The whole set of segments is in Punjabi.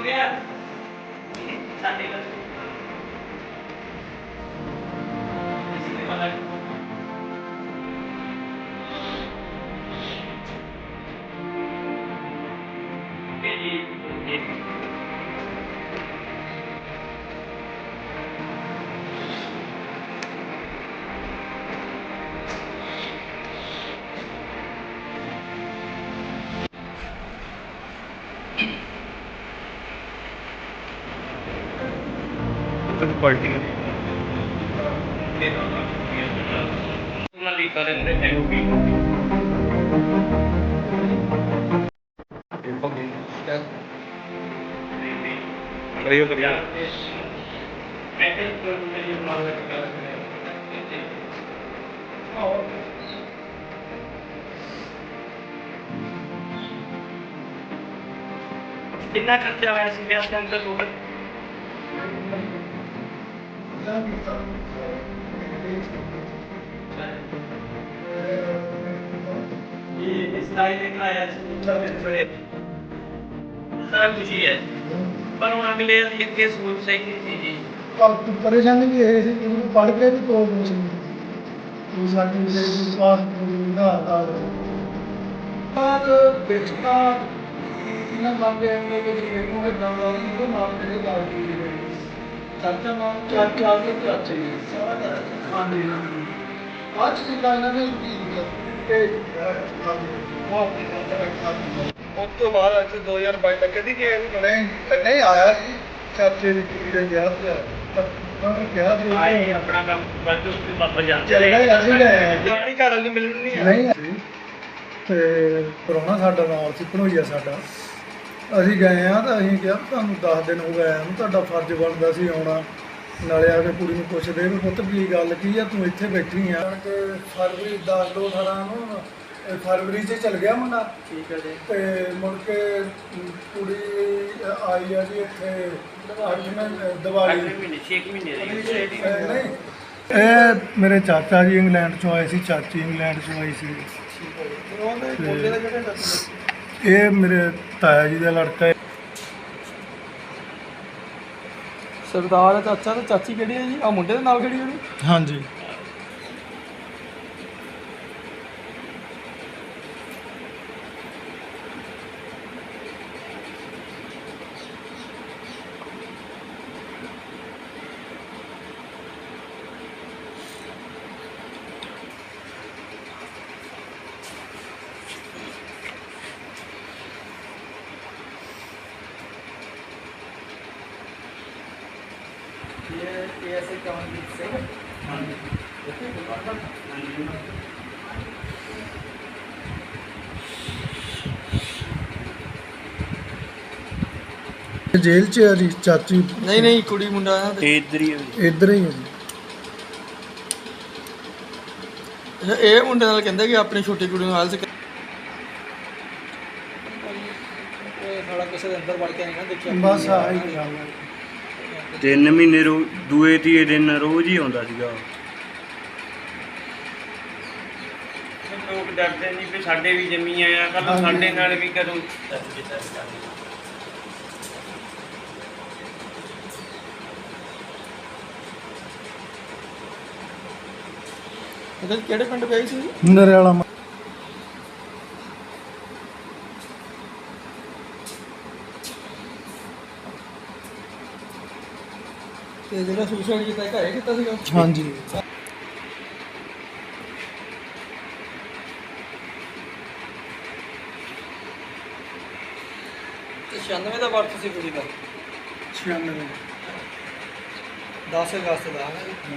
ਹੋ ਕਰਿਓ ਕਰਿਓ ਦਾ ਕਰ ਕਿੰਨਾ ਖਰਚਾ ਹੋਇਆ ਸੀ ਵਿਆਹ ਦੇ ਅੰਦਰ ਲੋਕ ਇਹ ਇਸ ਟਾਈਮ ਦੇ ਆਇਆ ਸੀ ਸਭ ਬੜੇ ਸਾਰਾ ਕੁਝ ਹੀ ਹੈ ਪਰ ਹੁਣ ਅਗਲੇ ਅੱਗੇ ਸੋਚ ਸਹੀ ਨਹੀਂ ਸੀ ਜੀ ਪਰ ਪਰੇਸ਼ਾਨੀ ਵੀ ਇਹ ਸੀ ਕਿ ਉਹ ਪੜ੍ਹ ਕੇ ਵੀ ਪ੍ਰੋਬਲਮ ਸੀ। ਉਹ ਸਾਡੀ ਜਿਹੜੀ ਪਾਸ ਦਾ। ਆ ਬਾਤ ਬਿਖਤਾ ਇਹਨਾਂ ਮੰਗੇ ਨੇ ਕਿ ਜਿਹੜੇ ਨੂੰ ਹੈ ਨਾ ਉਹ ਨਾਮ ਦੇ ਨਾਲ ਚਾਚਾ ਨਾਮ ਚਾਚਾ ਕੇ ਚਾਚੇ ਸਾਰਾ ਖਾਂਦੇ ਹਨ ਅੱਜ ਦੀ ਲਾਈਨਾਂ ਨੇ ਇਹ ਉਸ ਤੋਂ ਬਾਅਦ ਅੱਜ 2022 ਤੱਕ ਕਦੀ ਕਿ ਨਹੀਂ ਨਹੀਂ ਆਇਆ ਸੀ। ਚਾਚੇ ਦੀ ਕੁੜੀ ਦਾ ਗਿਆ ਸੀ। ਤਾਂ ਕਿਹਾ ਸੀ। ਆਏ ਆਪਣਾ ਕੰਮ ਬਾਕੀ ਉਸ ਤੇ ਵਾਪਸ ਜਾਂਦੇ ਚਲੇ ਗਏ ਅਸੀਂ ਗਏ। ਆਪਣੀ ਘਰ ਵਾਲੀ ਮਿਲਣ ਨਹੀਂ ਆਏ ਨਹੀਂ ਸੀ। ਤੇ ਪ੍ਰਾਹੁਣਾ ਸਾਡਾ ਨਾਲ ਸੀ ਭਣੋਈਆ ਸਾਡਾ। ਅਸੀਂ ਗਏ ਆ ਤਾਂ ਅਸੀਂ ਕਿਹਾ ਤੁਹਾਨੂੰ 10 ਦਿਨ ਹੋ ਗਏ ਆ ਨੂੰ ਤੁਹਾਡਾ ਫਰਜ਼ ਬਣਦਾ ਸੀ ਆਉਣਾ। ਨਾਲੇ ਆ ਕੇ ਕੁੜੀ ਨੂੰ ਪੁੱਛਦੇ ਵੀ ਪੁੱਤ ਕੀ ਗੱਲ ਕੀ ਆ ਤੂੰ ਇੱਥੇ ਬੈਠੀ ਆ। ਕਿ ਫਰਵਰੀ 10 ਦੋ 18 ਨੂੰ ਇਹ ਫਰਵਰੀ 'ਚ ਚਲ ਗਿਆ ਮੁੰਡਾ। ਠੀਕ ਹੈ ਜੀ। ਤੇ ਮੁੜ ਕੇ ਕੁੜੀ ਆਈ ਆ ਜੀ ਇੱਥੇ ਅੱਠਵੇਂ ਦੀਵਾਲੀ ਅਗਲੇ ਮਹੀਨੇ 6 ਮਹੀਨੇ ਦੀ। ਇਹ ਨਹੀਂ। ਇਹ ਮੇਰੇ ਚਾਚਾ ਜੀ ਇੰਗਲੈਂਡ ਚੋਂ ਆਏ ਸੀ ਚਾਚੀ ਇੰਗਲੈਂਡ ਚੋਂ ਆਈ ਸੀ। ਇਹ ਮੇਰੇ ਤਾਇਆ ਜੀ ਦਾ ਲੜਕਾ ਹੈ। ਸਰਦਾਰ ਹੈ ਚਾਚਾ ਤੇ ਚਾਚੀ ਕਿਹੜੀ ਹੈ ਜੀ? ਆ ਮੁੰਡੇ ਦੇ ਨਾਲ ਖੜੀ ਜਿਹੜੀ ਹਾਂਜੀ। ਜੇਲ੍ਹ 'ਚ ਆ ਜੀ ਚਾਚੀ? ਨਹੀਂ ਨਹੀਂ ਕੁੜੀ ਮੁੰਡਾ ਹੈ ਤੇ ਇਧਰ ਹੀ ਇੱਧਰ ਹੀ ਹੈ ਜੀ। ਅੱਛਾ, ਇਹ ਮੁੰਡੇ ਨਾਲ ਕਹਿੰਦੇ ਕਿ ਆਪਣੀ ਛੋਟੀ ਕੁੜੀ ਨੂੰ ਹਾਲ ਸੇ ਇਹ ਥੋੜਾ ਕਿਸੇ ਦੇ ਅੰਦਰ ਵੜ ਕੇ ਆਏਗਾ ਦੇਖਿਆ। ਬਸ ਆਹੀ ਗੱਲ ਹੈ ਤਿੰਨ ਮਹੀਨੇ ਰੋ ਦੂਏ ਤੀਏ ਦਿਨ ਰੋਜ਼ ਹੀ ਆਉਂਦਾ ਸੀਗਾ ਲੋਕ ਡਰਦੇ ਨਹੀਂ ਵੀ ਸਾਡੇ ਵੀ ਜੰਮੀ ਆਇਆ ਕੱਲ ਹਾਂਜੀ। ਸਾਡੇ ਨਾਲ ਵੀ ਕਰੂ ਇਹਦੇ ਕਿਹੜੇ ਪਿੰਡ ਗਏ ਸੀ? ਨਰੇ ਤੇ ਜਿਹੜਾ ਸੁਸਾਈਡ ਕੀਤਾ ਇਹ ਘਰੇ ਕੀਤਾ ਸੀਗਾ? ਹਾਂਜੀ। ਤੇ 96 ਦਾ ਵਰਤ ਸੀ ਕੁੜੀ ਦਾ? 96 10 ਅਗਸਤ ਦਾ। ਹੈ ਨਾ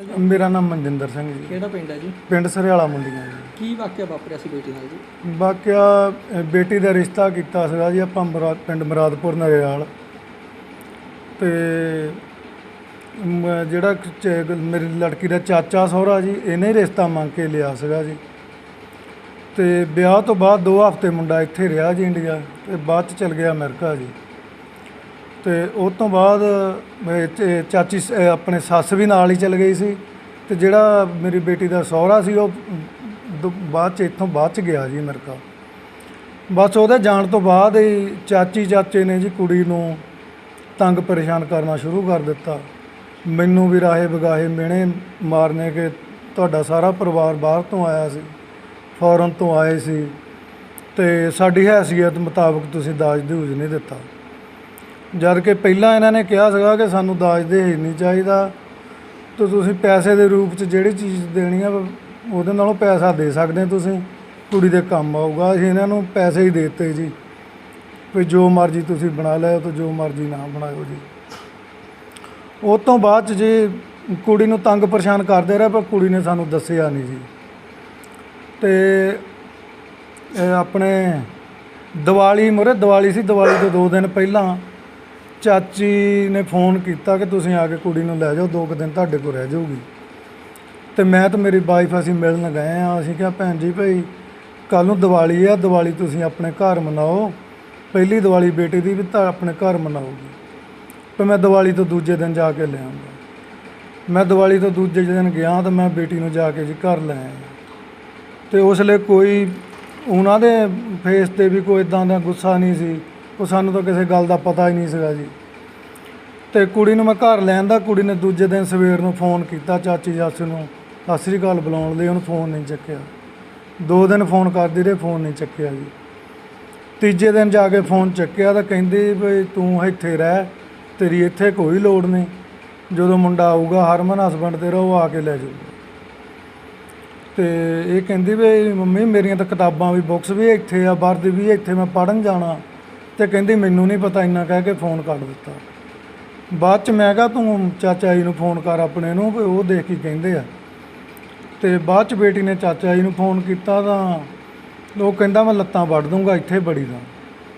ਜੀ ਮੇਰਾ ਨਾਮ ਮਨਜਿੰਦਰ ਸਿੰਘ ਜੀ। ਕਿਹੜਾ ਪਿੰਡ ਹੈ ਜੀ? ਪਿੰਡ ਸਰਿਆਲਾ ਮੁੰਡੀਆਂ ਜੀ। ਕੀ ਵਾਕਿਆ ਵਾਪਰਿਆ ਸੀ ਬੇਟੀ ਨਾਲ ਜੀ? ਬਾਕਿਆ ਅ, ਬੇਟੀ ਦਾ ਰਿਸ਼ਤਾ ਕੀਤਾ ਸੀਗਾ ਜੀ ਆਪਾਂ ਮੁਰਾ- ਪਿੰਡ ਮੁਰਾਦਪੁਰ ਨਰੇਵਾਲ ਤੇ ਮ- ਜਿਹੜਾ ਕ- ਚ- ਮੇਰੀ ਲੜਕੀ ਦਾ ਚਾਚਾ ਸਹੁਰਾ ਜੀ ਇਹਨੇ ਰਿਸ਼ਤਾ ਮੰਗ ਕੇ ਲਿਆ ਸੀਗਾ ਜੀ। ਤੇ ਵਿਆਹ ਤੋਂ ਬਾਅਦ 2 ਹਫ਼ਤੇ ਮੁੰਡਾ ਇੱਥੇ ਰਿਹਾ ਜੀ ਇੰਡੀਆ ਤੇ ਬਾਅਦ ਚ ਚਲ ਗਿਆ ਅਮਰੀਕਾ ਜੀ। ਤੇ ਉਸ ਤੋਂ ਬਾਅਦ ਮੇਰੇ ਚ- ਚਾਚੀ ਸ- ਆਪਣੇ ਸੱਸ ਵੀ ਨਾਲ ਹੀ ਚਲ ਗਈ ਸੀ। ਤੇ ਜਿਹੜਾ ਮੇਰੀ ਬੇਟੀ ਦਾ ਸਹੁਰਾ ਸੀ, ਉਹ ਦੁ- ਬਾਅਦ ਚ, ਇੱਥੋਂ ਬਾਅਦ ਚ ਗਿਆ ਜੀ ਅਮਰੀਕਾ ਬਸ ਉਹਦੇ ਜਾਣ ਤੋਂ ਬਾਅਦ ਹੀ ਚਾਚੀ ਚਾਚੇ ਨੇ ਜੀ ਕੁੜੀ ਨੂੰ ਤੰਗ ਪਰੇਸ਼ਾਨ ਕਰਨਾ ਸ਼ੁਰੂ ਕਰ ਦਿੱਤਾ। ਮੈਨੂੰ ਵੀ ਰਾਹੇ ਬਗਾਹੇ ਮਿਹਣੇ ਮਾਰਨੇ ਕਿ ਤੁਹਾਡਾ ਸਾਰਾ ਪਰਿਵਾਰ ਬਾਹਰ ਤੋਂ ਆਇਆ ਸੀ, ਫੌਰਨ ਤੋਂ ਆਏ ਸੀ ਤੇ ਸਾਡੀ ਹੈਸੀਅਤ ਮੁਤਾਬਕ ਤੁਸੀਂ ਦਾਜ ਦਹੂਜ ਨਹੀਂ ਦਿੱਤਾ। ਜਦ ਕਿ ਪਹਿਲਾਂ ਇਹਨਾਂ ਨੇ ਕਿਹਾ ਸੀਗਾ ਕਿ ਸਾਨੂੰ ਦਾਜ ਦਹੇਜ ਨਹੀਂ ਚਾਹੀਦਾ। ਤੇ ਤੁਸੀਂ ਪੈਸੇ ਦੇ ਰੂਪ 'ਚ ਜਿਹੜੀ ਚੀਜ਼ ਦੇਣੀ ਆ, ਉਹਦੇ ਨਾਲੋਂ ਪੈਸਾ ਦੇ ਸਕਦੇ ਤੁਸੀਂ। ਕੁੜੀ ਦੇ ਕੰਮ ਆਊਗਾ, ਅਸੀਂ ਇਹਨਾਂ ਨੂੰ ਪੈਸੇ ਹੀ ਦੇ ਦਿੱਤੇ ਜੀ। ਵੀ ਜੋ ਮਰਜ਼ੀ ਤੁਸੀਂ ਬਣਾ ਲਿਓ ਤੇ ਜੋ ਮਰਜ਼ੀ ਨਾ ਬਣਾਇਓ ਜੀ। ਉਹ ਤੋਂ ਬਾਅਦ 'ਚ ਜੀ ਕੁੜੀ ਨੂੰ ਤੰਗ ਪਰੇਸ਼ਾਨ ਕਰਦੇ ਰਹੇ, ਪਰ ਕੁੜੀ ਨੇ ਸਾਨੂੰ ਦੱਸਿਆ ਨਹੀਂ ਜੀ। ਤੇ ਇਹ ਆਪਣੇ ਦੀਵਾਲੀ ਮੁਰੇ, ਦੀਵਾਲੀ ਸੀ, ਦੀਵਾਲੀ ਤੋਂ ਦੋ ਦਿਨ ਪਹਿਲਾਂ ਚਾਚੀ ਨੇ ਫੋਨ ਕੀਤਾ ਕਿ ਤੁਸੀਂ ਆ ਕੇ ਕੁੜੀ ਨੂੰ ਲੈ ਜਾਓ, ਦੋ ਕੁ ਦਿਨ ਤੁਹਾਡੇ ਕੋਲ ਰਹਿ ਜਾਊਗੀ। ਤੇ ਮੈਂ ਤੇ ਮੇਰੀ ਵਾਈਫ ਅਸੀਂ ਮਿਲਣ ਗਏ ਆ, ਅਸੀਂ ਕਿਹਾ, ਭੈਣ ਜੀ ਭਾਈ ਕੱਲ ਨੂੰ ਦੀਵਾਲੀ ਆ, ਦੀਵਾਲੀ ਤੁਸੀਂ ਆਪਣੇ ਘਰ ਮਨਾਓ। ਪਹਿਲੀ ਦੀਵਾਲੀ ਬੇਟੇ ਦੀ ਵੀ ਤਾਂ ਆਪਣੇ ਘਰ ਮਨਾਓਗੀ। ਤੇ ਮੈਂ ਦੀਵਾਲੀ ਤੋਂ ਦੂਜੇ ਦਿਨ ਜਾ ਕੇ ਲੈ ਮੈਂ ਦੀਵਾਲੀ ਤੋਂ ਦੂਜੇ ਦਿਨ ਗਿਆ ਤਾਂ ਮੈਂ ਬੇਟੀ ਨੂੰ ਜਾ ਕੇ ਜੀ ਘਰ ਲੈ ਆਇਆ। ਤੇ ਉਸ ਲਈ ਕੋਈ ਉਹਨਾਂ ਦੇ ਫੇਸ ਤੇ ਵੀ ਕੋਈ ਇਦਾਂ ਦਾ ਗੁੱਸਾ ਨਹੀਂ ਸੀ। ਉਹ ਸਾਨੂੰ ਤਾਂ ਕਿਸੇ ਗੱਲ ਦਾ ਪਤਾ ਹੀ ਨਹੀਂ ਸੀਗਾ ਜੀ। ਤੇ ਕੁੜੀ ਨੂੰ ਮੈਂ ਘਰ ਲੈਣ ਦਾ, ਕੁੜੀ ਨੇ ਦੂਜੇ ਦਿਨ ਸਵੇਰ ਨੂੰ ਫੋਨ ਕੀਤਾ ਚਾਚੀ ਜਾਸੂ ਨੂੰ, ਸਤਿ ਸ੍ਰੀ ਅਕਾਲ ਬੁਲਾਉਣ ਲਈ। ਉਹਨੂੰ ਫੋਨ ਨਹੀਂ ਚੱਕਿਆ। ਦੋ ਦਿਨ ਫੋਨ ਕਰਦੀ ਰਹੇ, ਫੋਨ ਨਹੀਂ ਚੱਕਿਆ ਜੀ। ਤੀਜੇ ਦਿਨ ਜਾ ਕੇ ਫੋਨ ਚੱਕਿਆ ਤਾਂ ਕਹਿੰਦੀ ਵੀ ਤੂੰ ਇੱਥੇ ਰਹਿ, ਤੇਰੀ ਇੱਥੇ ਕੋਈ ਲੋੜ ਨਹੀਂ। ਜਦੋਂ ਮੁੰਡਾ ਆਊਗਾ, ਹਰਮਨ ਹਸਬੰਡ ਤੇਰਾ ਉਹ ਆ ਕੇ ਲੈ ਜਾਊਗਾ ਤੇ ਇਹ ਕਹਿੰਦੀ ਵੀ, ਮੰਮੀ, ਮੇਰੀਆਂ ਤਾਂ ਕਿਤਾਬਾਂ ਵੀ ਬੁੱਕਸ ਵੀ ਇੱਥੇ ਆ ਬਾਹਰ ਦੀ ਵੀ ਇੱਥੇ, ਮੈਂ ਪੜਨ ਜਾਣਾ। ਤੇ ਕਹਿੰਦੀ ਮੈਨੂੰ ਨਹੀਂ ਪਤਾ ਇੰਨਾ ਕਹਿ ਕੇ ਫੋਨ ਕੱਟ ਦਿੱਤਾ। ਬਾਅਦ ਚ ਮੈਂ ਕਿਹਾ ਤੂੰ ਚਾਚਾ ਜੀ ਨੂੰ ਫੋਨ ਕਰ ਆਪਣੇ ਨੂੰ ਵੀ ਉਹ ਦੇਖ ਕੇ ਕਹਿੰਦੇ ਆ। ਤੇ ਬਾਅਦ ਚ ਬੇਟੀ ਨੇ ਚਾਚਾ ਜੀ ਨੂੰ ਫੋਨ ਕੀਤਾ ਤਾਂ ਉਹ ਕਹਿੰਦਾ ਮੈਂ ਲੱਤਾਂ ਵੱਢ ਦੂੰਗਾ ਇੱਥੇ ਬੜੀ ਦਾ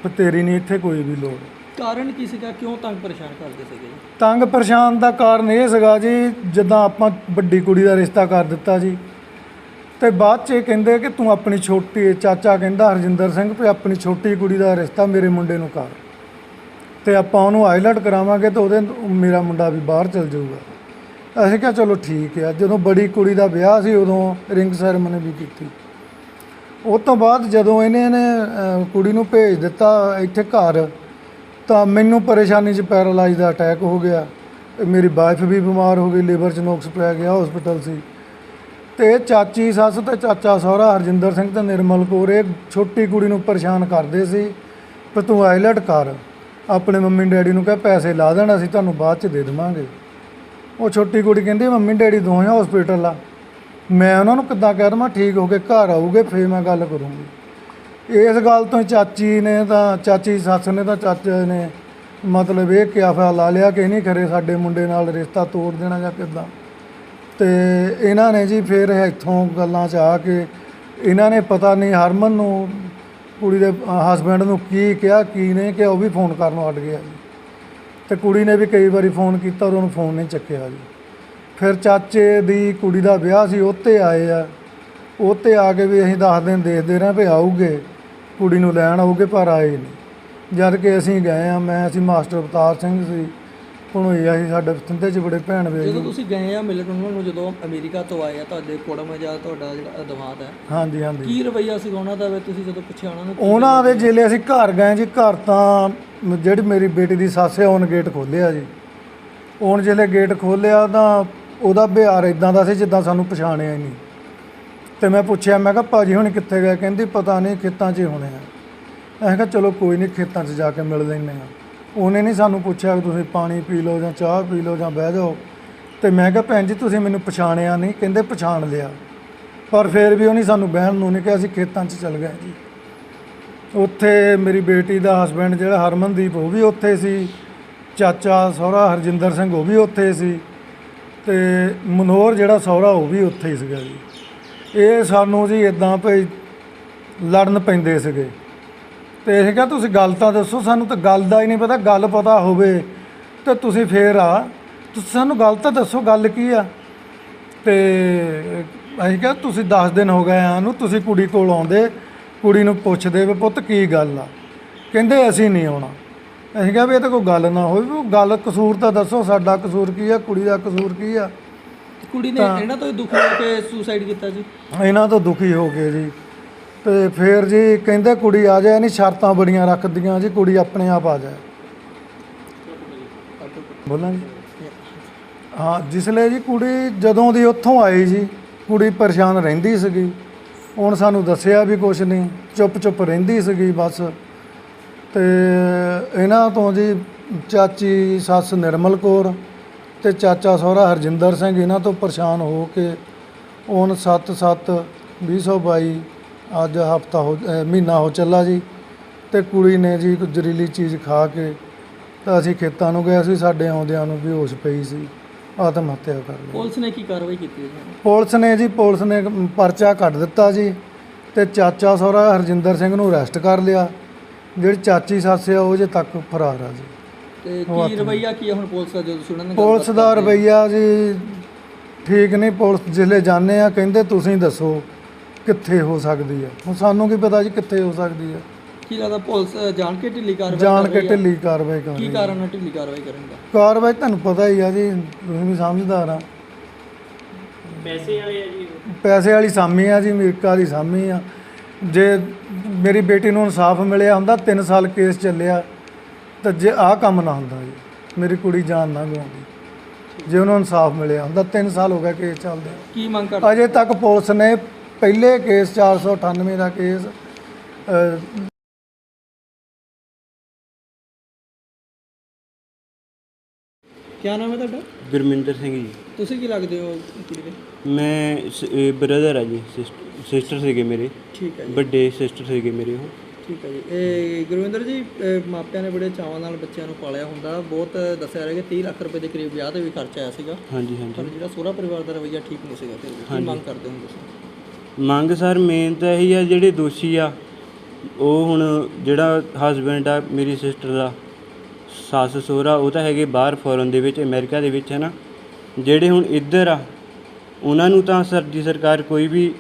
ਪਰ ਤੇਰੀ ਨਹੀਂ ਇੱਥੇ ਕੋਈ ਵੀ ਲੋੜ। ਕਾਰਨ ਕੀ ਸੀਗਾ? ਕਿਉਂ ਤੰਗ ਪਰੇਸ਼ਾਨ ਕਰਦੇ ਸੀਗੇ ਤੰਗ ਪਰੇਸ਼ਾਨ ਦਾ ਕਾਰਨ ਇਹ ਸੀਗਾ ਜੀ ਜਿੱਦਾਂ ਆਪਾਂ ਵੱਡੀ ਕੁੜੀ ਦਾ ਰਿਸ਼ਤਾ ਕਰ ਦਿੱਤਾ ਜੀ ਤੇ ਬਾਅਦ ਚ ਇਹ ਕਹਿੰਦੇ ਕਿ ਤੂੰ ਆਪਣੀ ਛੋਟੀ, ਚਾਚਾ ਕਹਿੰਦਾ ਹਰਜਿੰਦਰ ਸਿੰਘ ਵੀ ਆਪਣੀ ਛੋਟੀ ਕੁੜੀ ਦਾ ਰਿਸ਼ਤਾ ਮੇਰੇ ਮੁੰਡੇ ਨੂੰ ਕਰ। ਤੇ ਆਪਾਂ ਉਹਨੂੰ ਆਈਲਟ ਕਰਾਵਾਂਗੇ ਤਾਂ ਉਹਦੇ ਮੇਰਾ ਮੁੰਡਾ ਵੀ ਬਾਹਰ ਚਲ ਜਾਊਗਾ। ਅਸੀਂ ਕਿਹਾ ਚਲੋ ਠੀਕ ਹੈ ਜਦੋਂ ਬੜੀ ਕੁੜੀ ਦਾ ਵਿਆਹ ਸੀ ਉਦੋਂ ਰਿੰਗ ਸੈਰਮਨੀ ਵੀ ਕੀਤੀ। ਉਹ ਤੋਂ ਬਾਅਦ ਜਦੋਂ ਇਹਨੇ ਨੇ ਕੁੜੀ ਨੂੰ ਭੇਜ ਦਿੱਤਾ ਇੱਥੇ ਘਰ, ਤਾਂ ਮੈਨੂੰ ਪਰੇਸ਼ਾਨੀ 'ਚ ਪੈਰਾਲਾਈਜ਼ ਦਾ ਅਟੈਕ ਹੋ ਗਿਆ। ਮੇਰੀ ਵਾਈਫ ਵੀ ਬਿਮਾਰ ਹੋ ਗਈ ਲੀਵਰ 'ਚ ਨੁਕਸ ਪੈ ਗਿਆ ਹਸਪੀਟਲ ਸੀ। ਤੇ ਚਾਚੀ ਸੱਸ ਤੇ ਚਾਚਾ ਸਹੁਰਾ ਹਰਜਿੰਦਰ ਸਿੰਘ ਤੇ ਨਿਰਮਲ ਕੌਰ, ਇਹ ਛੋਟੀ ਕੁੜੀ ਨੂੰ ਪਰੇਸ਼ਾਨ ਕਰਦੇ ਸੀ ਵੀ ਤੂੰ ਆਇਲਟ ਕਰ। ਆਪਣੇ ਮੰਮੀ ਡੈਡੀ ਨੂੰ ਕਹਿ, ਪੈਸੇ ਲਾ ਦੇਣ, ਅਸੀਂ ਤੁਹਾਨੂੰ ਬਾਅਦ 'ਚ ਦੇ ਦੇਵਾਂਗੇ। ਉਹ ਛੋਟੀ ਕੁੜੀ ਕਹਿੰਦੀ, ਮੰਮੀ ਡੈਡੀ ਦੋਵੇਂ ਹਸਪੀਟਲ ਆ। ਮੈਂ ਉਹਨਾਂ ਨੂੰ ਕਿੱਦਾਂ ਕਹਿ ਦਵਾਂ, ਠੀਕ ਹੋ ਕੇ ਘਰ ਆਊਗੇ, ਫੇਰ ਮੈਂ ਗੱਲ ਕਰੂੰਗੀ। ਇਸ ਗੱਲ ਤੋਂ ਹੀ ਚਾਚੀ ਨੇ ਤਾਂ, ਚਾਚੀ ਸੱਸ ਨੇ ਤਾਂ ਚਾਚੇ ਨੇ ਮਤਲਬ ਇਹ ਕਿਆਫਾ ਲਾ ਲਿਆ ਕਿ ਨਹੀਂ ਖਰੇ ਸਾਡੇ ਮੁੰਡੇ ਨਾਲ ਰਿਸ਼ਤਾ ਤੋੜ ਦੇਣਾ ਜਾਂ ਕਿੱਦਾਂ। ਤੇ ਇਹਨਾਂ ਨੇ ਜੀ ਫਿਰ ਇੱਥੋਂ ਗੱਲਾਂ 'ਚ ਆ ਕੇ ਇਹਨਾਂ ਨੇ ਪਤਾ ਨਹੀਂ ਹਰਮਨ ਨੂੰ, ਕੁੜੀ ਦੇ ਹਸਬੰਡ ਨੂੰ ਕੀ ਕਿਹਾ, ਕੀ ਨਹੀਂ ਕਿ ਉਹ ਵੀ ਫੋਨ ਕਰਨੋਂ ਹਟ ਗਿਆ ਜੀ। ਤੇ ਕੁੜੀ ਨੇ ਵੀ ਕਈ ਵਾਰੀ ਫੋਨ ਕੀਤਾ ਔਰ ਉਹਨੂੰ ਫੋਨ ਨਹੀਂ ਚੱਕਿਆ ਜੀ। ਫਿਰ ਚਾਚੇ ਦੀ ਕੁੜੀ ਦਾ ਵਿਆਹ ਸੀ ਉੱਤੇ ਆਏ ਆ। ਉੱਤੇ ਆ ਕੇ ਵੀ ਅਸੀਂ 10 ਦਿਨ ਦੇਖਦੇ ਰਹੇ ਵੀ ਆਊਗੇ, ਕੁੜੀ ਨੂੰ ਲੈਣ ਆਊਗੇ ਪਰ ਆਏ ਨਹੀਂ। ਜਦ ਕਿ ਅਸੀਂ ਗਏ ਆ, ਮੈਂ, ਅਸੀਂ ਮਾਸਟਰ ਅਵਤਾਰ ਸਿੰਘ ਸੀ। ਭਣੋਈ ਆ ਸੀ ਸਾਡੇ ਸਿੰਧੇ ਚ ਬੜੇ ਭੈਣ ਵੇ ਜਦੋਂ ਤੁਸੀਂ ਗਏ ਆ ਮਿਲਣ ਉਹਨਾਂ ਨੂੰ ਜਦੋਂ ਅਮਰੀਕਾ ਤੋਂ ਆਏ ਆ ਤੁਹਾਡੇ ਕੁੜਮ ਜਾਂ ਤੁਹਾਡਾ ਜਿਹੜਾ ਦਮਾਦ ਹੈ ਹਾਂਜੀ ਹਾਂਜੀ। ਕੀ ਰਵਈਆ ਸੀ ਉਹਨਾਂ ਦਾ ਵੀ? ਤੁਸੀਂ ਜਦੋਂ ਪੁੱਛਿਆ ਉਹਨਾਂ ਨੂੰ ਉਹਨਾਂ ਦੇ ਜਿਲੇ ਅਸੀਂ ਘਰ ਗਏ ਜੀ ਘਰ ਤਾਂ ਜਿਹੜੀ ਮੇਰੀ ਬੇਟੀ ਦੀ ਸੱਸ ਹੈ ਉਹਨ ਗੇਟ ਖੋਲ੍ਹਿਆ ਜੀ। ਉਹਨ ਜਿਲੇ ਗੇਟ ਖੋਲ੍ਹਿਆ ਤਾਂ ਉਹਦਾ ਬਿਹਾਰ ਇਦਾਂ ਦਾ ਸੀ ਜਿੱਦਾਂ ਸਾਨੂੰ ਪਛਾਣਿਆ ਹੀ ਨਹੀਂ। ਤੇ ਮੈਂ ਪੁੱਛਿਆ ਮੈਂ ਕਿਹਾ ਭਾਜੀ ਹੁਣ ਕਿੱਥੇ ਗਏ? ਕਹਿੰਦੀ ਪਤਾ ਨਹੀਂ ਖੇਤਾਂ 'ਚ ਹੀ ਹੋਣੇ ਆ। ਮੈਂ ਕਿਹਾ ਚਲੋ ਕੋਈ ਨਹੀਂ ਖੇਤਾਂ 'ਚ ਜਾ ਕੇ ਮਿਲ ਲੈਂਦੇ ਆ ਉਹਨੇ ਨਹੀਂ ਸਾਨੂੰ ਪੁੱਛਿਆ ਕਿ ਤੁਸੀਂ ਪਾਣੀ ਪੀ ਲਓ ਜਾਂ ਚਾਹ ਪੀ ਲਓ ਜਾਂ ਬਹਿ ਜਾਓ। ਤੇ ਮੈਂ ਕਿਹਾ, ਭੈਣ ਜੀ, ਤੁਸੀਂ ਮੈਨੂੰ ਪਛਾਣਿਆ ਨਹੀਂ। ਕਹਿੰਦੇ ਪਛਾਣ ਲਿਆ। ਪਰ ਫਿਰ ਵੀ ਉਹਨੇ ਸਾਨੂੰ ਬਹਿਣ ਨੂੰ ਨਹੀਂ ਕਿਹਾ, ਅਸੀਂ ਖੇਤਾਂ 'ਚ ਚੱਲ ਗਏ ਜੀ। ਉੱਥੇ ਮੇਰੀ ਬੇਟੀ ਦਾ ਹਸਬੈਂਡ ਜਿਹੜਾ ਹਰਮਨਦੀਪ, ਉਹ ਵੀ ਉੱਥੇ ਸੀ। ਚਾਚਾ ਸਹੁਰਾ ਹਰਜਿੰਦਰ ਸਿੰਘ, ਉਹ ਵੀ ਉੱਥੇ ਸੀ। ਤੇ ਮਨੋਹਰ ਜਿਹੜਾ ਸਹੁਰਾ, ਉਹ ਵੀ ਉੱਥੇ ਹੀ ਸੀਗਾ ਜੀ। ਇਹ ਸਾਨੂੰ ਜੀ ਇਦਾਂ ਭਈ ਲੜਨ ਪੈਂਦੇ ਸੀਗੇ। ਤੇ ਇਹ ਕਿਹਾ ਤੁਸੀਂ ਗੱਲ ਤਾਂ ਦੱਸੋ ਸਾਨੂੰ ਤਾਂ ਗੱਲ ਦਾ ਹੀ ਨਹੀਂ ਪਤਾ ਗੱਲ ਪਤਾ ਹੋਵੇ ਤੇ ਤੁਸੀਂ ਫੇਰ ਆ। ਤੁਸੀਂ ਸਾਨੂੰ ਗੱਲ ਤਾਂ ਦੱਸੋ ਗੱਲ ਕੀ ਆ? ਤੇ ਅਸੀਂ ਕਿਹਾ ਤੁਸੀਂ 10 ਦਿਨ ਹੋ ਗਏ ਆ ਨੂੰ ਤੁਸੀਂ ਕੁੜੀ ਕੋਲ ਆਉਂਦੇ ਕੁੜੀ ਨੂੰ ਪੁੱਛਦੇ ਵੀ ਪੁੱਤ ਕੀ ਗੱਲ ਆ? ਕਹਿੰਦੇ ਅਸੀਂ ਨਹੀਂ ਆਉਣਾ। ਅਸੀਂ ਕਿਹਾ ਵੀ ਇਹ ਤਾਂ ਕੋਈ ਗੱਲ ਨਾ ਹੋਵੇ ਵੀ ਉਹ ਗੱਲ ਕਸੂਰ ਤਾਂ ਦੱਸੋ ਸਾਡਾ ਕਸੂਰ ਕੀ ਆ ਕੁੜੀ ਦਾ ਕਸੂਰ ਕੀ ਆ? ਕੁੜੀ ਨੇ ਇਹਨਾਂ ਤੋਂ ਦੁਖੀ ਹੋ ਕੇ ਸੁਸਾਈਡ ਕੀਤਾ ਜੀ? ਇਹਨਾਂ ਤੋਂ ਦੁਖੀ ਹੋ ਗਏ ਜੀ। ਤੇ ਫਿਰ ਜੀ ਕਹਿੰਦੇ ਕੁੜੀ ਆ ਜਾਏ, ਨਹੀਂ ਸ਼ਰਤਾਂ ਬੜੀਆਂ ਰੱਖਦੀਆਂ ਜੀ, ਕੁੜੀ ਆਪਣੇ ਆਪ ਆ ਜਾਏ। ਬੋਲਾਂ ਜੀ? ਹਾਂ, ਜਿਸ ਲਈ ਜੀ ਕੁੜੀ ਜਦੋਂ ਦੀ ਉੱਥੋਂ ਆਈ ਜੀ, ਕੁੜੀ ਪਰੇਸ਼ਾਨ ਰਹਿੰਦੀ ਸੀਗੀ। ਹੁਣ ਸਾਨੂੰ ਦੱਸਿਆ ਵੀ ਕੁਛ ਨਹੀਂ ਚੁੱਪ ਚੁੱਪ ਰਹਿੰਦੀ ਸੀਗੀ ਬਸ। ਤੇ ਇਹਨਾਂ ਤੋਂ ਜੀ ਚਾਚੀ, ਸੱਸ ਨਿਰਮਲ ਕੌਰ ਤੇ ਚਾਚਾ ਸਹੁਰਾ ਹਰਜਿੰਦਰ ਸਿੰਘ ਇਹਨਾਂ ਤੋਂ ਪਰੇਸ਼ਾਨ ਹੋ ਕੇ ਹੁਣ 7 7 2022 ਅੱਜ ਹਫਤਾ ਹੋ ਮਹੀਨਾ ਹੋ ਚੱਲਾ ਜੀ ਤੇ ਕੁੜੀ ਨੇ ਜੀ ਕੁਝ ਜ਼ਹਿਰੀਲੀ ਚੀਜ਼ ਖਾ ਕੇ ਤਾਂ ਅਸੀਂ ਖੇਤਾਂ ਨੂੰ ਗਏ ਸੀ ਸਾਡੇ ਆਉਂਦਿਆਂ ਨੂੰ ਬੇਹੋਸ਼ ਪਈ ਸੀ ਆਤਮ ਹੱਤਿਆ ਕਰ ਲਈ। ਪੁਲਿਸ ਨੇ ਕੀ ਕਾਰਵਾਈ ਕੀਤੀ ਜੀ? ਪੁਲਿਸ ਨੇ ਜੀ ਪੁਲਿਸ ਨੇ ਪਰਚਾ ਕੱਢ ਦਿੱਤਾ ਜੀ ਤੇ ਚਾਚਾ ਸਹੁਰਾ ਹਰਜਿੰਦਰ ਸਿੰਘ ਨੂੰ ਅਰੈਸਟ ਕਰ ਲਿਆ ਜਿਹੜੀ ਚਾਚੀ ਸੱਸ ਆ ਉਹ ਜੇ ਤੱਕ ਫਰਾਰ ਆ ਜੀ। ਤੇ ਕੀ ਰਵਈਆ ਕੀ ਹੈ ਹੁਣ ਪੁਲਿਸ ਦਾ ਜਦੋਂ ਸੁਣਨ ਪੁਲਿਸ ਦਾ ਰਵਈਆ ਜੀ ਠੀਕ ਨਹੀਂ ਪੁਲਿਸ ਜਿਸਲੇ ਜਾਂਦੇ ਆ ਕਹਿੰਦੇ ਤੁਸੀਂ ਦੱਸੋ ਕਿੱਥੇ ਹੋ ਸਕਦੀ ਆ ਹੁਣ ਸਾਨੂੰ ਕੀ ਪਤਾ ਜੀ ਕਿੱਥੇ ਹੋ ਸਕਦੀ ਆ ਕੀ ਲੱਗਦਾ ਪੁਲਿਸ ਅ, ਜਾਣ ਕੇ ਢਿੱਲੀ ਕਾਰਵਾਈ ਜਾਣ ਕਰ ਕੇ ਰਹੀ ਹੈ? ਢਿੱਲੀ ਕਾਰਵਾਈ ਕਰ ਕੀ ਰਹੀ। ਕਾਰਨ ਹੈ ਢਿੱਲੀ ਕਾਰਵਾਈ ਕਰਨ ਦਾ? ਕਾਰਵਾਈ ਤੁਹਾਨੂੰ ਪਤਾ ਹੀ ਆ ਜੀ ਤੁਸੀਂ ਵੀ ਸਮਝਦਾਰ ਆ। ਪੈਸੇ ਵਾਲੇ ਆ ਜੀ ਪੈਸੇ ਵਾਲੀ ਸਾਮੀ ਆ ਜੀ ਅਮਰੀਕਾ ਵਾਲੀ ਸਾਮੀ ਆ। ਜੇ ਮੇਰੀ ਬੇਟੀ ਨੂੰ ਇਨਸਾਫ ਮਿਲਿਆ ਹੁੰਦਾ 3 ਸਾਲ ਕੇਸ ਚੱਲਿਆ ਤਾਂ ਜੇ ਆਹ ਕੰਮ ਨਾ ਹੁੰਦਾ ਜੀ ਮੇਰੀ ਕੁੜੀ ਜਾਨ ਨਾ ਗਵਾਉਂਦੀ। ਜੇ ਉਹਨੂੰ ਇਨਸਾਫ ਮਿਲਿਆ ਹੁੰਦਾ 3 ਸਾਲ ਹੋ ਗਏ ਕੇਸ ਚੱਲਦੇ। ਕੀ ਮੰਗ ਕਰ ਅਜੇ ਤੱਕ ਪੁਲਿਸ ਨੇ ਪਹਿਲੇ ਕੇਸ 498 ਦਾ ਕੇਸ ਅ, ਕੀ ਨਾਮ ਹੈ ਤੁਹਾਡਾ? ਗੁਰਮਿੰਦਰ ਸਿੰਘ ਜੀ। ਤੁਸੀਂ ਕੀ ਲੱਗਦੇ ਹੋ ਕੁੜੀ ਦੇ? ਮੈਂ ਬ੍ਰਦਰ ਆ ਜੀ ਸਿਸਟਰ ਸੀਗੇ ਮੇਰੇ। ਠੀਕ ਹੈ ਜੀ। ਵੱਡੇ ਸਿਸਟਰ ਸੀਗੇ ਮੇਰੇ ਉਹ। ਠੀਕ ਹੈ ਜੀ। ਇਹ ਗੁਰਵਿੰਦਰ ਜੀ ਮਾਪਿਆਂ ਨੇ ਬੜੇ ਚਾਵਾਂ ਨਾਲ ਬੱਚਿਆਂ ਨੂੰ ਪਾਲਿਆ ਹੁੰਦਾ। ਬਹੁਤ ਦੱਸਿਆ ਰਿਹਾ ਕਿ 30 ਲੱਖ ਰੁਪਏ ਦੇ ਕਰੀਬ ਵਿਆਹ ਤੇ ਵੀ ਖਰਚਾ ਆਇਆ ਸੀਗਾ। ਹਾਂਜੀ ਪਰ ਹਾਂਜੀ ਜਿਹੜਾ ਸੋਹਰਾ ਪਰਿਵਾਰ ਦਾ ਰਵੱਈਆ ਠੀਕ ਨਹੀਂ ਸੀਗਾ ਫਿਰ ਵੀ। ਕੀ ਹਾਂਜੀ। ਮੰਗ ਕਰਦੇ ਹੋ ਤੁਸੀਂ? ਮੰਗ ਸਰ ਮੇਨ ਤਾਂ ਇਹੀ ਆ, ਜਿਹੜੇ ਦੋਸ਼ੀ ਆ, ਉਹ ਹੁਣ ਜਿਹੜਾ ਹਸਬੈਂਡ ਆ, ਮੇਰੀ ਸਿਸਟਰ ਦਾ, ਸੱਸ, ਸਹੁਰਾ, ਉਹ ਤਾਂ ਹੈਗੇ ਬਾਹਰ ਫੋਰਨ ਦੇ ਵਿੱਚ, ਅਮਰੀਕਾ ਦੇ ਵਿੱਚ ਹੈ ਨਾ ਜਿਹੜੇ ਹੁਣ ਇੱਧਰ ਆ, ਉਹਨਾਂ ਨੂੰ ਤਾਂ ਸਰ, ਦੀ ਸਰਕਾਰ ਕੋਈ ਵੀ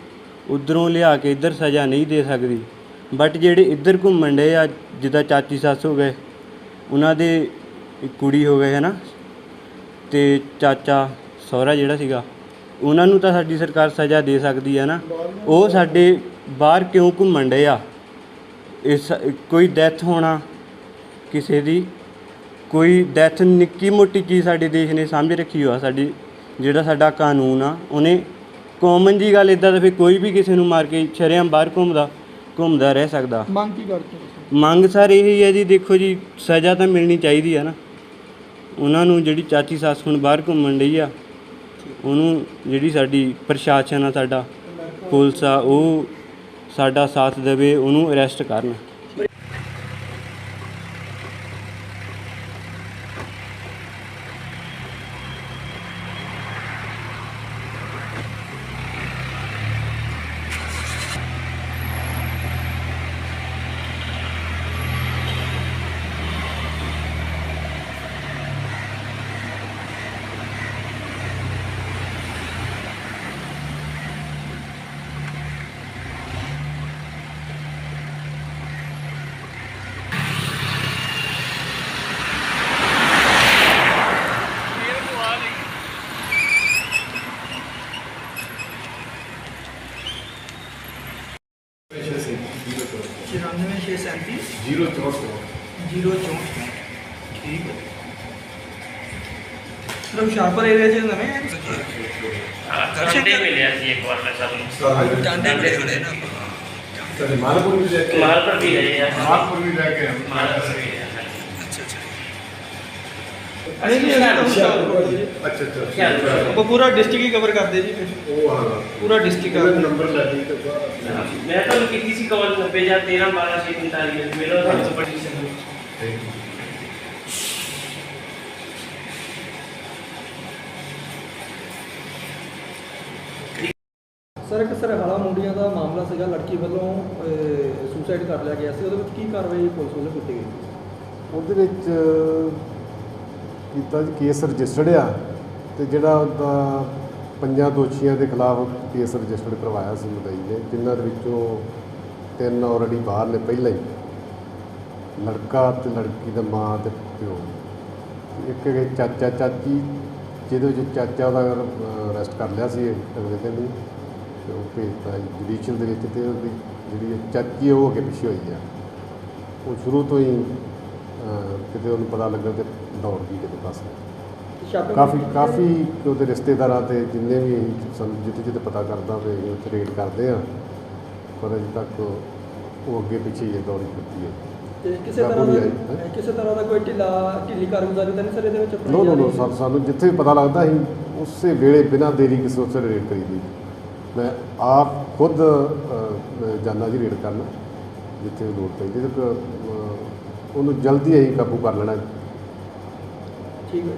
ਉਧਰੋਂ ਲਿਆ ਕੇ ਇੱਧਰ ਸਜ਼ਾ ਨਹੀਂ ਦੇ ਸਕਦੀ। ਬਟ ਜਿਹੜੇ ਇੱਧਰ ਘੁੰਮਣ ਡਏ ਆ, ਜਿੱਦਾਂ ਚਾਚੀ, ਸੱਸ ਹੋ ਗਏ, ਉਹਨਾਂ ਦੇ ਕੁੜੀ ਹੋ ਗਏ ਹੈ ਨਾ ਤੇ ਚਾਚਾ, ਸਹੁਰਾ ਜਿਹੜਾ ਸੀਗਾ ਉਹਨਾਂ ਨੂੰ ਤਾਂ ਸਾਡੀ ਸਰਕਾਰ ਸਜ਼ਾ ਦੇ ਸਕਦੀ ਹੈ ਨਾ। ਉਹ ਸਾਡੇ ਬਾਹਰ ਕਿਉਂ ਘੁੰਮਣ ਡਏ ਆ? ਇਸ ਕੋਈ ਡੈਥ ਹੋਣਾ ਕਿਸੇ ਦੀ ਕੋਈ ਡੈਥ ਨਿੱਕੀ ਮੋਟੀ ਚੀਜ਼ ਸਾਡੇ ਦੇਸ਼ ਨੇ ਸਾਂਭੇ ਰੱਖੀ ਹੋਆ ਸਾਡੀ ਜਿਹੜਾ ਸਾਡਾ ਕਾਨੂੰਨ ਆ ਉਹਨੇ ਕਾਮਨ ਜੀ ਗੱਲ ਇਦਾਂ ਦਾ ਫਿਰ ਕੋਈ ਵੀ ਕਿਸੇ ਨੂੰ ਮਾਰ ਕੇ ਸ਼ਰੇਆਮ ਬਾਹਰ ਘੁੰਮਦਾ ਘੁੰਮਦਾ ਰਹਿ ਸਕਦਾ। ਮੰਗ ਕੀ ਕਰਦੇ ਹੋ ਮੰਗ ਸਰ ਇਹ ਹੀ ਹੈ ਜੀ ਦੇਖੋ ਜੀ ਸਜ਼ਾ ਤਾਂ ਮਿਲਣੀ ਚਾਹੀਦੀ ਹੈ ਨਾ। ਉਹਨਾਂ ਨੂੰ ਜਿਹੜੀ ਚਾਚੀ ਸੱਸ ਹੁਣ ਬਾਹਰ ਘੁੰਮਣ ਡਈ ਆ ਉਹਨੂੰ ਜਿਹੜੀ ਸਾਡੀ ਪ੍ਰਸ਼ਾਸਨ ਆ, ਸਾਡਾ ਪੁਲਿਸ ਆ, ਉਹ ਸਾਡਾ ਸਾਥ ਦੇਵੇ, ਉਹਨੂੰ ਅਰੈਸਟ ਕਰਨ ਚੁਰਾਨਵੇਂ ਛੇ ਸੈਂਤੀ ਜ਼ੀਰੋ ਚੌਂਸਠ ਜ਼ੀਰੋ ਚੌਂਸਠ ਠੀਕ ਹੈ ਮਤਲਬ ਹੁਸ਼ਿਆਰਪੁਰ ਏਰੀਆ 'ਚ ਨਵੇਂ ਸੰਡੇ ਮਿਲਿਆ ਸੀ ਇੱਕ ਵਾਰ ਮੈਂ ਸਾਨੂੰ ਜਾਂਦੇ ਬੜੇ ਹੋਣੇ ਨਾ ਸਾਡੇ ਮਾਲਪੁਰ ਵੀ ਲੈ ਕੇ ਮਾਲਪੁਰ ਵੀ ਰਹੇ ਆ ਮਾਲਪੁਰ ਵੀ ਲੈ ਕੇ ਮਾਲਪੁਰ ਵੀ ਰਹੇ ਆ ਨਹੀਂ ਨਹੀਂ ਇਹਨਾਂ ਦਾ ਅੱਛਾ ਅੱਛਾ ਖਿਆਲ ਕਰੋ। ਆਪਾਂ ਪੂਰਾ ਡਿਸਟ੍ਰਿਕਟ ਹੀ ਕਵਰ ਕਰਦੇ ਜੀ ਫਿਰ ਉਹ ਹਾਂ ਪੂਰਾ ਡਿਸਟ੍ਰਿਕਟ ਇਹਦਾ ਆ ਨੰਬਰ ਲੈ ਲਈ ਤੇ ਬਾਅਦ ਮੈਂ ਤੁਹਾਨੂੰ ਕੀਤੀ ਸੀ ਕਵਲ 90 ਜਾਂ 13 12 6 45 ਮੇਰਾ ਤੁਹਾਨੂੰ ਸੁਪਰਟੀਸ਼ਨ Thank you. ਸਰ, ਇੱਕ ਸਰਹਾਲਾ ਮੁੰਡੀਆਂ ਦਾ ਮਾਮਲਾ ਸੀਗਾ, ਲੜਕੀ ਵੱਲੋਂ ਸੁਸਾਈਡ ਕਰ ਲਿਆ ਗਿਆ ਸੀ। ਉਹਦੇ ਵਿੱਚ ਕੀ ਕਾਰਵਾਈ ਪੁਲਿਸ ਵੱਲੋਂ ਕੀਤੀ ਗਈ? ਉਹਦੇ ਵਿੱਚ, ਕੀਤਾ ਜੀ ਕੇਸ ਰਜਿਸਟਰਡ ਆ ਤੇ ਜਿਹੜਾ ਉਹਦਾ ਪੰਜਾਂ ਦੋਸ਼ੀਆਂ ਦੇ ਖਿਲਾਫ ਕੇਸ ਰਜਿਸਟਰਡ ਕਰਵਾਇਆ ਸੀ ਮਦਈ ਨੇ, ਜਿਨ੍ਹਾਂ ਦੇ ਵਿੱਚੋਂ ਤਿੰਨ ਆਲਰੇਡੀ ਬਾਹਰ ਨੇ ਪਹਿਲਾਂ ਹੀ। ਲੜਕਾ ਤੇ ਲੜਕੀ ਦਾ ਮਾਂ ਤੇ ਪਿਓ। ਇੱਕ ਹੈਗੇ ਚਾਚਾ ਚਾਚੀ ਜਿਹਦੇ ਵਿੱਚ ਚਾਚਾ ਉਹਦਾ ਅਰੈਸਟ ਕਰ ਲਿਆ ਸੀ ਅਗਲੇ ਦਿਨ ਤੇ ਉਹ ਭੇਜਤਾ ਜੁਡੀਸ਼ੀਅਲ ਦੇ ਵਿੱਚ ਤੇ ਉਹਦੀ ਜਿਹੜੀ ਚਾਚੀ ਉਹ ਅੱਗੇ ਪਿੱਛੇ ਹੋਈ ਆ ਉਹ ਸ਼ੁਰੂ ਤੋਂ ਹੀ ਅਹ, ਕਿਤੇ ਉਹਨੂੰ ਪਤਾ ਲੱਗਣ ਤੇ ਦੌੜ ਗਈ ਕਿਤੇ ਪਾਸੇ ਕਾਫੀ ਕਾਫੀ ਉਹਦੇ ਰਿਸ਼ਤੇਦਾਰਾਂ ਤੇ ਜਿੰਨੇ ਵੀ ਅਸੀਂ ਸਾਨੂੰ ਜਿੱਥੇ ਜਿੱਥੇ ਪਤਾ ਕਰਦਾ ਤੇ ਅਸੀਂ ਉੱਥੇ ਰੇਡ ਕਰਦੇ ਆ ਪਰ ਅਜੇ ਤੱਕ ਉਹ ਅੱਗੇ ਪਿੱਛੇ ਹੀ ਹੈ ਦੌੜੀ ਫਿਰਦੀ ਹੈ ਤੇ ਕਿਸੇ ਤਰ੍ਹਾਂ ਦਾ ਆਈ, ਹੈਂ? ਕਿਸੇ ਤਰ੍ਹਾਂ ਦਾ ਕੋਈ ਢਿੱਲਾ ਢਿੱਲੀ ਕਾਰਗੁਜ਼ਾਰੀ ਤਾਂ ਨਹੀਂ ਸਰ ਇਹਦੇ ਵਿੱਚ ਨੋ ਨੋ? ਸਾ- ਸਾਨੂੰ ਜਿੱਥੇ ਵੀ ਪਤਾ ਲੱਗਦਾ ਅਸੀਂ ਉਸੇ ਵੇਲੇ ਬਿਨਾਂ ਦੇਰੀ ਕਿਸੇ ਉਸੇ ਰੇਡ ਕਰੀਦੀ ਮੈਂ ਆਪ ਖੁਦ ਜਾਂਦਾ ਜੀ ਰੇਡ ਕਰਨ, ਜਿੱਥੇ ਲੋੜ ਪੈਂਦੀ ਤੇ ਉਹਨੂੰ ਜਲਦੀ ਅਸੀਂ ਕਾਬੂ ਕਰ ਲੈਣਾ ਠੀਕ ਹੈ।